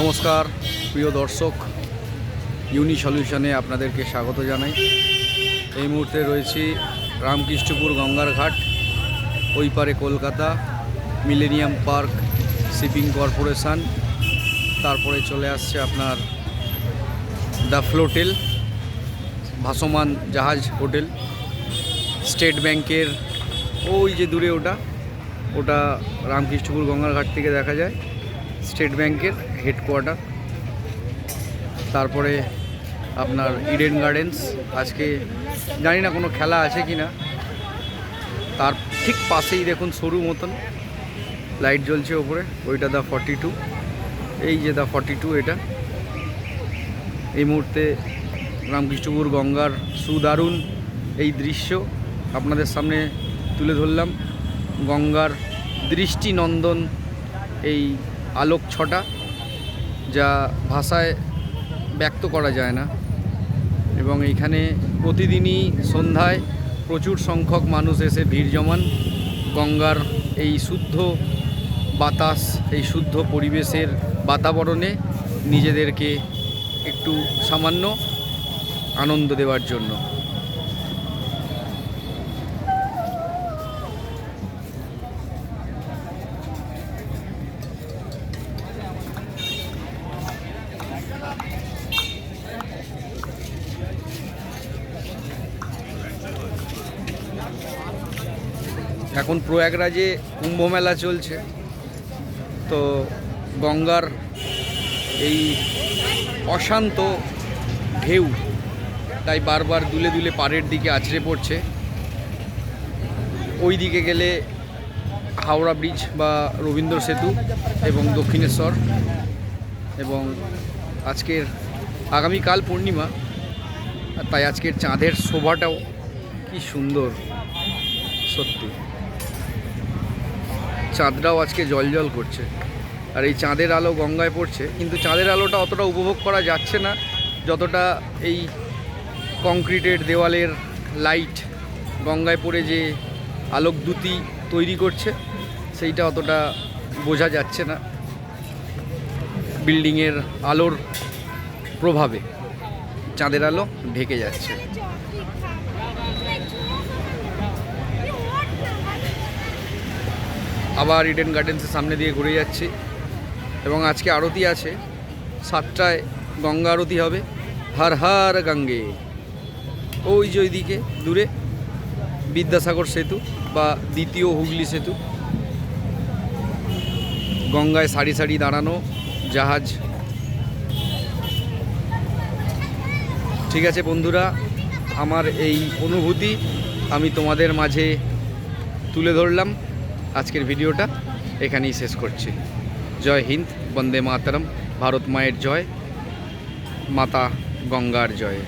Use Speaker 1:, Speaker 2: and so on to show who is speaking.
Speaker 1: নমস্কার, প্রিয় দর্শক ইউনি সলিউশনে আপনাদেরকে স্বাগত জানাই। এই মুহূর্তে রয়েছি রামকৃষ্ণপুর গঙ্গার ঘাট ওই পারে Kolkata millennium park shipping corporation তারপরে চলে আসছে আপনার দ্য ফ্লোটেল ভাসমান জাহাজ হোটেল স্টেট ব্যাংকের ওই যে দূরে ওটা ওটা রামকৃষ্ণপুর গঙ্গার ঘাট থেকে দেখা যায় স্টেট ব্যাংকের হেডকোয়ার্টার তারপরে আপনার ইডেন গার্ডেন্স আজকে জানি না কোনো খেলা আছে কি না। তার ঠিক পাশেই দেখুন সরু মতন। লাইট জ্বলছে ওপরে। ওইটা দা ফর্টি টু এই যে দা ফর্টি টু এটা। এই মুহূর্তে রামকৃষ্ণপুর গঙ্গার সুদারুণ এই দৃশ্য আপনাদের সামনে তুলে ধরলাম। গঙ্গার দৃষ্টিনন্দন এই আলোক ছটা। যা ভাষায় ব্যক্ত করা যায় না। এবং এইখানে প্রতিদিনই সন্ধ্যায় প্রচুর সংখ্যক মানুষ এসে ভিড় জমান। গঙ্গার এই শুদ্ধ বাতাস, এই শুদ্ধ পরিবেশের বাতাবরণে নিজেদেরকে একটু সামান্য আনন্দ দেওয়ার জন্য। এখন প্রয়াগরাজে কুম্ভ মেলা চলছে। তো গঙ্গার এই অশান্ত ঢেউ তাই বারবার দুলে দুলে পাড়ের দিকে আছড়ে পড়ছে। ওই দিকে গেলে হাওড়া ব্রিজ বা রবীন্দ্র সেতু এবং দক্ষিণেশ্বর এবং আজকের আগামীকাল পূর্ণিমা তাই আজকের চাঁদের শোভাটাও কি সুন্দর, সত্যি। চাঁদটাও আজকে জল জল করছে। আর এই চাঁদের আলো গঙ্গায় পড়ছে, কিন্তু চাঁদের আলোটা অতটা উপভোগ করা যাচ্ছে না, যতটা এই কংক্রিটের দেওয়ালের লাইট গঙ্গায় পড়ে যে আলোকদ্যুতি তৈরি করছে, সেইটা অতটা বোঝা যাচ্ছে না বিল্ডিংয়ের আলোর প্রভাবে। চাঁদের আলো ঢেকে যাচ্ছে। আবার ইডেন গার্ডেন্সের সামনে দিয়ে ঘুরে যাচ্ছি। এবং আজকে আরতি আছে। সাতটায় গঙ্গা আরতি হবে। হার হার গঙ্গে। ওই যে ওইদিকে, দূরে। বিদ্যাসাগর সেতু বা দ্বিতীয় হুগলি সেতু। গঙ্গায় সারি সারি দাঁড়ানো জাহাজ। ঠিক আছে বন্ধুরা, আমার এই অনুভূতি আমি তোমাদের মাঝে তুলে ধরলাম। আজকের ভিডিওটা এখানেই শেষ করছি। জয় হিন্দ, বন্দে মাতরম, ভারত মায়ের জয়, মাতা গঙ্গার জয়।